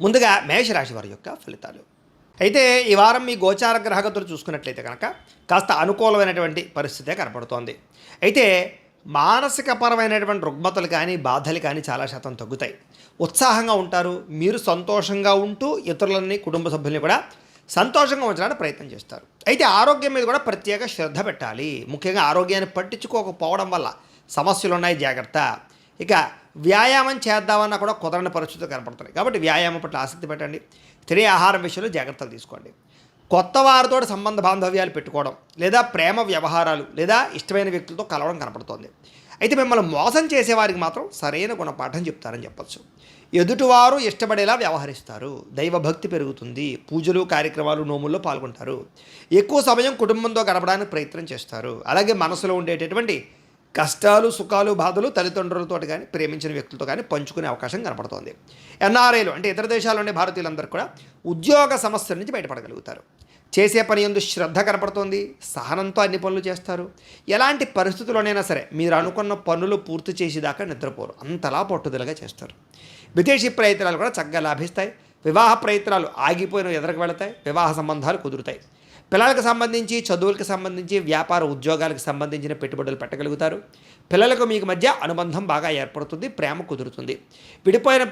ముందుగా మేషరాశి వారి యొక్క ఫలితాలు. అయితే ఈ వారం మీ గోచార గ్రహగతులు చూసుకున్నట్లయితే కనుక కాస్త అనుకూలమైనటువంటి పరిస్థితే కనపడుతోంది. అయితే మానసిక పరమైనటువంటి రుగ్మతలు కానీ బాధలు కానీ చాలా శాతం తగ్గుతాయి. ఉత్సాహంగా ఉంటారు మీరు సంతోషంగా ఉంటూ ఇతరులని కుటుంబ సభ్యుల్ని కూడా సంతోషంగా ఉంచడానికి ప్రయత్నం చేస్తారు. అయితే ఆరోగ్యం మీద కూడా ప్రత్యేక శ్రద్ధ పెట్టాలి. ముఖ్యంగా ఆరోగ్యాన్ని పట్టించుకోకపోవడం వల్ల సమస్యలు ఉన్నాయి జాగ్రత్త. ఇక వ్యాయామం చేద్దామన్నా కూడా కుదరని పరిస్థితులు కనపడుతున్నాయి. కాబట్టి వ్యాయామం పట్ల ఆసక్తి పెట్టండి. తినే ఆహారం విషయంలో జాగ్రత్తలు తీసుకోండి. కొత్త వారితో సంబంధ బాంధవ్యాలు పెట్టుకోవడం లేదా ప్రేమ వ్యవహారాలు లేదా ఇష్టమైన వ్యక్తులతో కలవడం కనపడుతోంది. అయితే మిమ్మల్ని మోసం చేసేవారికి మాత్రం సరైన గుణపాఠం చెప్తారని చెప్పచ్చు. ఎదుటివారు ఇష్టపడేలా వ్యవహరిస్తారు. దైవభక్తి పెరుగుతుంది. పూజలు కార్యక్రమాలు నోముల్లో పాల్గొంటారు. ఎక్కువ సమయం కుటుంబంతో గడపడానికి ప్రయత్నం చేస్తారు. అలాగే మనసులో ఉండేటటువంటి కష్టాలు సుఖాలు బాధలు తల్లిదండ్రులతో కానీ ప్రేమించిన వ్యక్తులతో కానీ పంచుకునే అవకాశం కనపడుతోంది. ఎన్ఆర్ఐలు అంటే ఇతర దేశాలు ఉండే భారతీయులందరూ కూడా ఉద్యోగ సమస్యల నుంచి బయటపడగలుగుతారు. చేసే పని ఎందు శ్రద్ధ కనపడుతోంది. సహనంతో అన్ని పనులు చేస్తారు. ఎలాంటి పరిస్థితుల్లోనైనా సరే మీరు అనుకున్న పనులు పూర్తి చేసేదాకా నిద్రపోరు. అంతలా పట్టుదలగా చేస్తారు. విదేశీ ప్రయత్నాలు కూడా చక్కగా లాభిస్తాయి. వివాహ ప్రయత్నాలు ఆగిపోయిన ఎదురుకు వెళతాయి. వివాహ సంబంధాలు కుదురుతాయి. పిల్లలకు సంబంధించి చదువులకు సంబంధించి వ్యాపార ఉద్యోగాలకు సంబంధించిన పెట్టుబడులు పెట్టగలుగుతారు. పిల్లలకు మీకు మధ్య అనుబంధం బాగా ఏర్పడుతుంది ప్రేమ కుదురుతుంది. విడిపోయిన